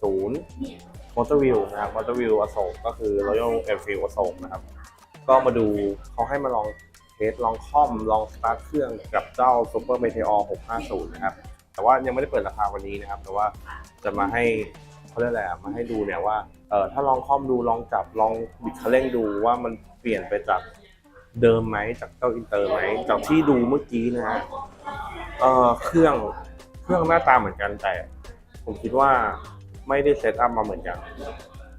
ศูนย์มอเตอร์วิวนะครับมอเตอร์วิวอโศกก็คือ Royal Enfield อโศกนะครับ ก็มาดูเขาให้มาลองเทสลองคอมลองสตาร์ทเครื่องกับเจ้า Super Meteor 650 นะครับ แต่ว่ายังไม่ได้เปิดราคาวันนี้นะครับ แต่ว่าจะมาให้เขาเรียกอะไรมาให้ดูเนี่ยว่าเออถ้าลองคอมดูลองจับลองบิดคันเร่งดูว่ามันเปลี่ยนไปจากเดิมไหมจากเจ้าอินเตอร์ไหมจากที่ดูเมื่อกี้นะฮะเออเครื่องเครื่องหน้าตาเหมือนกันแต่ ผมคิดว่าไม่ได้เซตอัพมาเหมือนกัน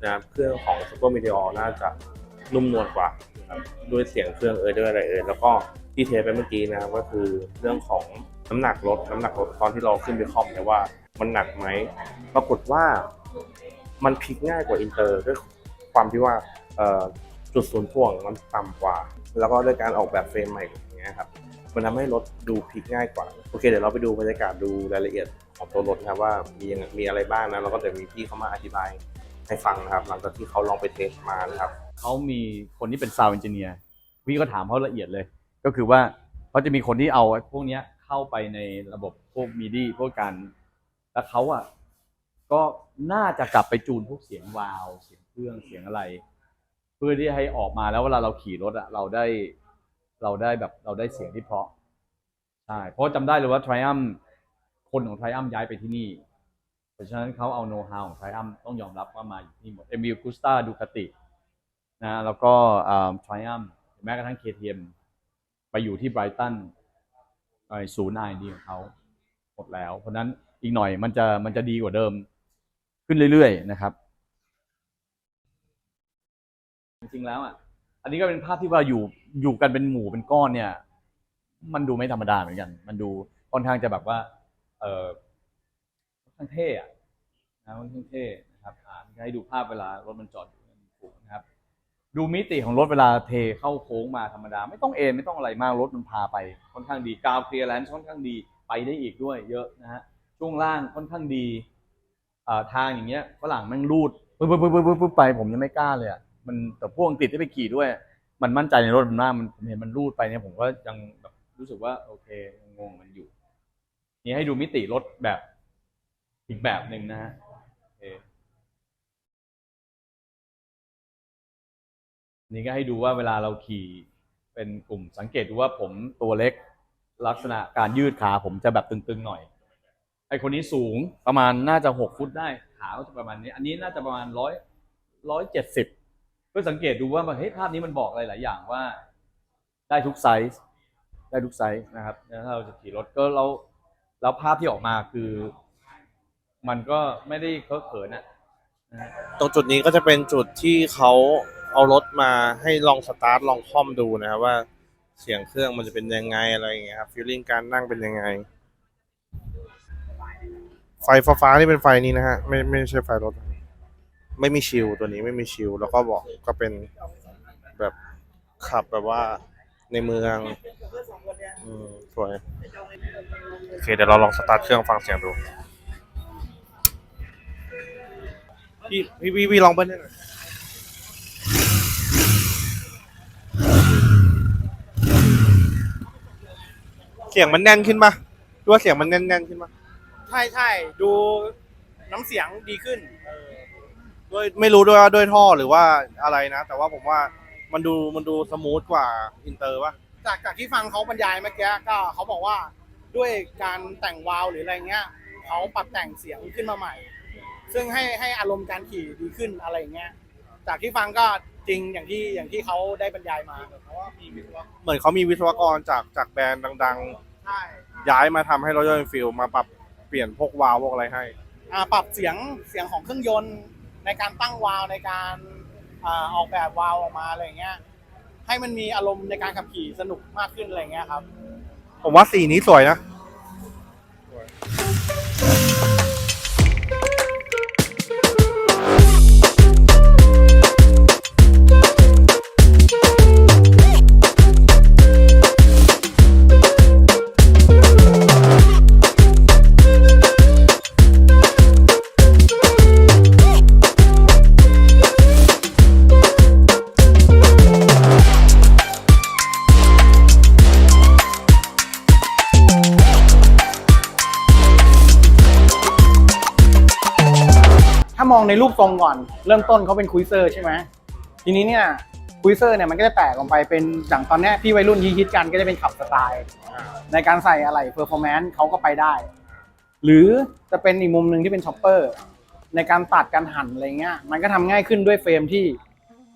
นะครับเครื่องของ Super Meteor น่าจะนุ่มนวลกว่าครับด้วยเสียงเครื่องเอยด้วยอะไรเอยแล้วก็ที่เทสไปเมื่อกี้นะครับก็คือเรื่องของน้ำหนักรถน้ำหนักรถตอนที่เราขึ้นไปคอมเนี่ยว่ามันหนักไหมปรากฏว่ามันพลิกง่ายกว่าอินเตอร์ด้วยความที่ว่าจุดศูนย์ถ่วงมันต่ำกว่า แล้วก็ด้วยการออกแบบเฟรมใหม่อย่างเงี้ยครับมันทำให้รถดูพลิกง่ายกว่า โอเค เดี๋ยวเราไปดูบรรยากาศดูรายละเอียด ของตัวรถนะครับว่ามีมีอะไรบ้างนะแล้วก็เดี๋ยวมีพี่เขามาอธิบายให้ฟังนะครับหลังจากที่เขาลองไปเทสมานะครับเขามีคนที่เป็นซาวด์เอนจิเนียร์พี่ก็ถามเขาละเอียดเลย ก็คือว่าเขาจะมีคนที่เอาพวกเนี้ยเข้าไปในระบบพวกมีดีพวกการแล้วเขาอะก็น่าจะกลับไปจูนพวกเสียงวาล์วเสียงเครื่องเสียงอะไร เพื่อที่ให้ออกมาแล้วเวลาเราขี่รถอะเราได้เราได้แบบเราได้เสียงที่เพราะใช่เพราะจำได้เลยว่า Triumph คนของ Triumph ย้ายไปที่นี่ เพราะฉะนั้นเขาเอาโน้ตฮาวของ Triumph ต้องยอมรับว่ามาอยู่ที่หมด Emil Gusta Ducati นะแล้วก็ไทรอัมแม้กระทั่ง KTM ไปอยู่ที่ไบรตันไอศูนย์ไอดีของเขาหมดแล้ว เพราะฉะนั้นอีกหน่อยมันจะมันจะดีกว่าเดิม ขึ้นเรื่อยๆนะครับ จริงๆแล้วอะอันนี้ก็เป็นภาพที่ว่าอยู่อยู่กันเป็นหมู่เป็นก้อนเนี่ย มันดูไม่ธรรมดาเหมือนกัน มันดูค่อนข้างจะแบบว่า เออค่อนข้างเท่อะนะค่อนข้างเท่นะครับอ่าให้ดูภาพเวลารถมันจอดอยู่ในฝูงนะครับ ดูมิติของรถเวลาเทเข้าโค้งมาธรรมดา ไม่ต้องเอ็นไม่ต้องอะไรมากรถมันพาไปค่อนข้างดีกาวเคลียร์แลนซ์ค่อนข้างดีไปได้อีกด้วย เยอะนะฮะช่วงล่างค่อนข้างดีอ่าทางอย่างเงี้ยฝรั่งแม่งรูดปึ๊บปึ๊บปึ๊บปึ๊บปึ๊บไปผมยังไม่กล้าเลยอะมันแต่พวกอังกฤษที่ไปขี่ด้วย มันมั่นใจในรถมันมากมันผมเห็นมันรูดไปเนี่ยผมก็ยังแบบรู้สึกว่าโอเคงงงมันอยู่ นี่ให้ดูมิติรถแบบอีกแบบหนึ่งนะฮะนี่ก็ให้ดูว่าเวลาเราขี่เป็นกลุ่มสังเกตดูว่าผมตัวเล็กลักษณะการยืดขาผมจะแบบตึงๆหน่อย ไอคนนี้สูงประมาณน่าจะหกฟุตได้ ขาก็จะประมาณนี้ อันนี้น่าจะประมาณร้อยร้อยเจ็ดสิบก็สังเกตดูว่าเฮ้ยภาพนี้มันบอกอะไรหลายอย่างว่า ได้ทุกไซส์ได้ทุกไซส์นะครับแล้วถ้าเราจะขี่รถก็เรา แล้วภาพที่ออกมาคือ มันก็ไม่ได้เคอะเขินอะนะตรงจุดนี้ก็จะเป็นจุดที่เขาเอารถมาให้ลองสตาร์ทลองคอมดูนะครับว่าเสียงเครื่องมันจะเป็นยังไงอะไรอย่างเงี้ยครับฟีลลิ่งการนั่งเป็นยังไง ไฟฟ้าๆนี่เป็นไฟนี้นะฮะไม่ไม่ใช่ไฟรถ ไม่มีชิลตัวนี้ไม่มีชิลแล้วก็บอกก็เป็นแบบขับแบบว่าในเมือง อืมสวย โอเคเดี๋ยวเราลองสตาร์ทเครื่องฟังเสียงดู พี่พี่พี่พี่ลองเบิ้ลได้หน่อยเสียงมันแน่นขึ้นปะดูว่าเสียงมันแน่นแน่นๆขึ้นปะใช่ใช่ดูน้ำเสียงดีขึ้นด้วยไม่รู้ด้วยว่าด้วยท่อหรือว่าอะไรนะ แต่ว่าผมว่ามันดูมันดูสมูทกว่าอินเตอร์ปะ จากจากที่ฟังเขาบรรยายเมื่อกี้ก็เขาบอกว่า ด้วยการแต่งวาล์วหรืออะไรเงี้ยเขาปรับแต่งเสียงขึ้นมาใหม่ ซึ่งให้ให้อารมณ์การขี่ดีขึ้นอะไรเงี้ยจากที่ฟังก็จริงอย่างที่อย่างที่เขาได้บรรยายมาเพราะว่ามีวิศวะเหมือนเขามีวิศวกรจากจากแบรนด์ดัง ใช่ๆ ย้ายมาทำให้ Royal Enfield มาปรับเปลี่ยนพวกวาล์วพวกอะไรให้ อ่าปรับเสียงเสียงของเครื่องยนต์ในการตั้งวาล์วในการอ่าออกแบบวาล์วออกมาอะไรเงี้ยให้มันมีอารมณ์ในการขับขี่สนุกมากขึ้นอะไรเงี้ยครับ ผมว่าสีนี้สวยนะามองในรูปทรงก่อน เริ่มต้นเขาเป็นคุยเซอร์ใช่ไหมทีนี้เนี่ยคุยเซอร์เนี่ยมันก็จะแตกออกไปเป็นอย่างตอนนี้ยที่วัยรุ่นฮิตกันก็จะเป็นขับสไตล์ ในการใส่อะไรเพอร์ฟอร์แมนซ์เขาก็ไปได้ หรือจะเป็นอีกมุมหนึ่งที่เป็นช็อปเปอร์ในการตัดการหั่นอะไรเงี้ยมันก็ทำง่ายขึ้นด้วยเฟรมที่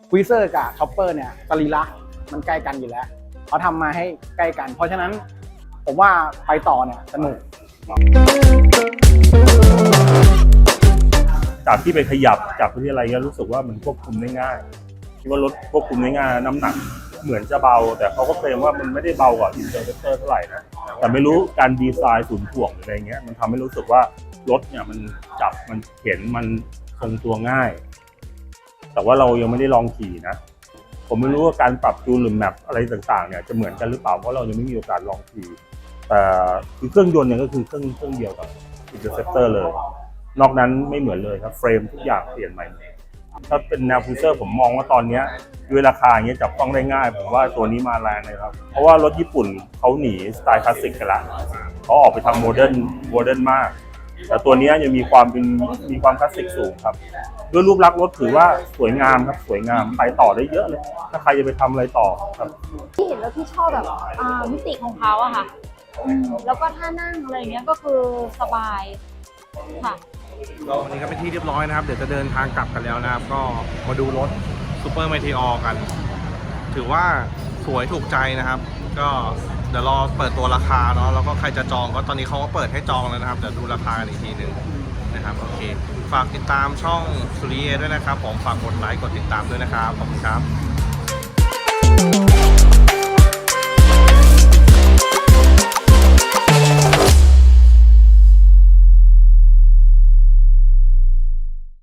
คุยเซอร์กับช็อปเปอร์เนี่ยสรีระมันใกล้กันอยู่แล้วเขาทำมาให้ใกล้กัน เพราะฉะนั้นผมว่าไปต่อเนี่ยสนุก จากที่ไปขยับจากที่อะไรก็รู้สึกว่ามันควบคุมได้ง่ายคิดว่ารถควบคุมได้ง่ายน้ำหนักเหมือนจะเบา แต่เขาก็เคลมว่ามันไม่ได้เบากว่าอินเตอร์เเตอร์เท่าไหร่นะแต่ไม่รู้การดีไซน์ศูนย์ถ่วงอะไรเงี้ยมันทำให้รู้สึกว่ารถเนี่ยมันจับมันเข็นมันทรงตัวง่าย แต่ว่าเรายังไม่ได้ลองขี่นะ ผมไม่รู้ว่าการปรับจูนหรือแมปอะไรต่างๆเนี่ยจะเหมือนกันหรือเปล่าเพราะเรายังไม่มีโอกาสลองขี่แต่คือเครื่องยนต์เนี่ยก็คือเครื่องเครื่องเดียวกับอินเตอร์เซปเตอร์เลย นอกนั้นไม่เหมือนเลยครับเฟรมทุกอย่างเปลี่ยนใหม่หมดถ้าเป็นแนวคูเซอร์ผมมองว่าตอนเนี้ยด้วยราคาอย่างเงี้ยจับต้องได้ง่าย ผมว่าตัวนี้มาแรงเลยครับ เพราะว่ารถญี่ปุ่นเขาหนีสไตล์คลาสสิกกันละเขาออกไปทำโมเดิร์นโมเดิร์นมาก แต่ตัวนี้ยังมีความเป็นมีความคลาสสิกสูงครับ ด้วยรูปลักษณ์รถถือว่าสวยงามครับสวยงามไปต่อได้เยอะเลย ถ้าใครจะไปทำอะไรต่อครับที่เห็นแล้วที่ชอบแบบอ่ามิติของเขาอะค่ะอืมแล้วก็ท่านั่งอะไรอย่างเงี้ยก็คือสบายค่ะ วันนี้ก็เป็นที่เรียบร้อยนะครับ เดี๋ยวจะเดินทางกลับกันแล้วนะครับ ก็มาดูรถซูเปอร์ e ม e ท o r กัน ถือว่าสวยถูกใจนะครับ ก็เดี๋ยวรอเปิดตัวราคาเนาะแล้วก็ใครจะจองก็ตอนนี้เขาก็เปิดให้จองแล้วนะครับเดี๋ยวดูราคากันอีกทีหนึ่งนะครับโอเค ฝากติดตามช่องสุริเยด้วยนะครับ ผมฝากกดไลค์กดติดตามด้วยนะครับขอบคุณครับ